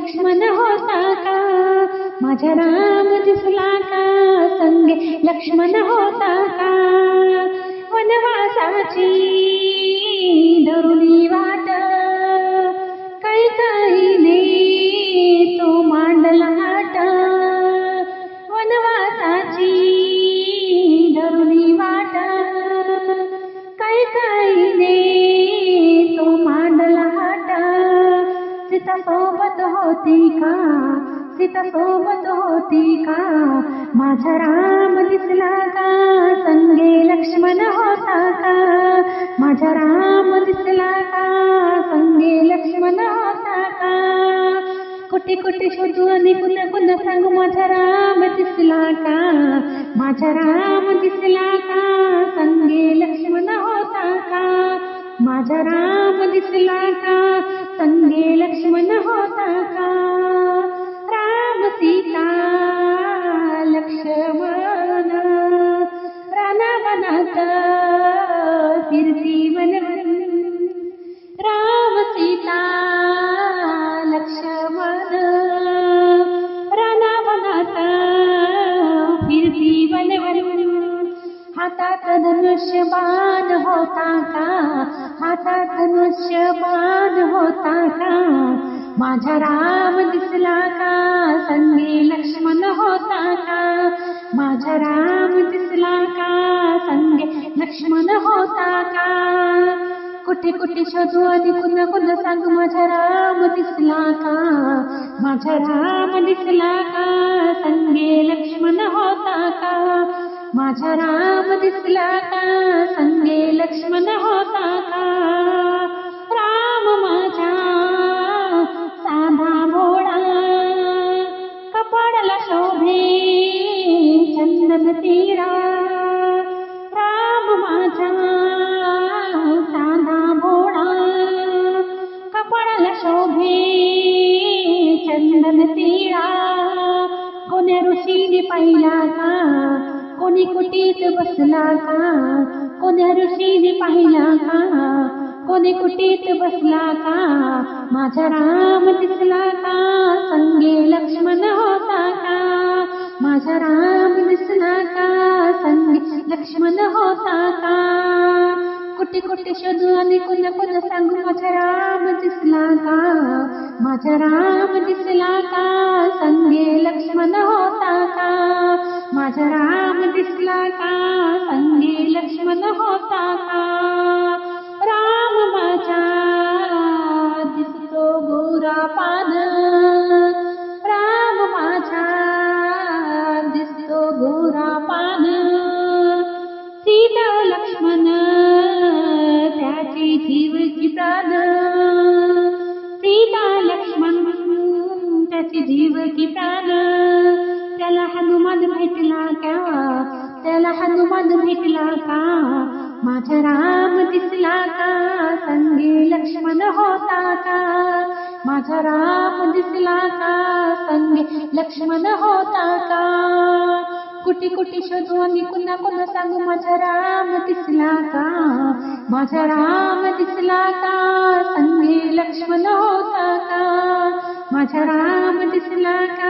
लक्ष्मण होता का? माझा राम दिसला का? संगे लक्ष्मण होता का? वनवासाची होती का? सीता सोबत होती का? माझा राम दिसला का? संगे लक्ष्मण होता का? माझा राम दिसला का? संगे लक्ष्मण होता का? कुठे कुठे शोधू आणि पुन्हा पुन्हा सांगू माझा राम दिसला का? माझा राम दिसला का? संगे लक्ष्मण होता का? माझा राम दिसला का? संगे लक्ष्मण होता का? हातात धनुष्य बाण होता का? हातात धनुष्य बाण होता का? माझा राम दिसला का? संगे लक्ष्मण होता का? माझा राम दिसला का? संगे लक्ष्मण होता का? कुठे कुठे शोधू आधी कुणा कुणा सांग माझा राम दिसला का? माझा राम दिसला का? संगे लक्ष्मण होता माझा राम दिसला का? संगे लक्ष्मण होता का? राम माझा साधा भोळा कपाळाला शोभे चंदन तीरा. राम माझा साधा भोळा कपाळाला शोभे चंदन तीरा. कोण्या ऋषीने पाहिला का? कोणी कुटीत बसला का? कोण्या ऋषीने पाहिला का? कोणी कुटीत बसला का? माझा राम दिसला का? संगे लक्ष्मण होता का? माझा राम दिसला का? संगे लक्ष्मण होता का? कुठे कुठे शोधू आणि कुणा कुणा सांगू माझा राम दिसला का? माझा राम दिसला का? संगे लक्ष्मण होता का? माझा दिसला का? संगी लक्ष्मण हो हनुमान भेटला का? त्याला हनुमान भेटला का? माझा राम दिसला का? संगी लक्ष्मण होता का? माझा राम दिसला का? संगी लक्ष्मण होता का? कुठे कुठे शोधू आणि कुणा कुणा सांगू माझा राम दिसला का? माझा राम दिसला का? संगी लक्ष्मण होता का? माझा राम दिसला का?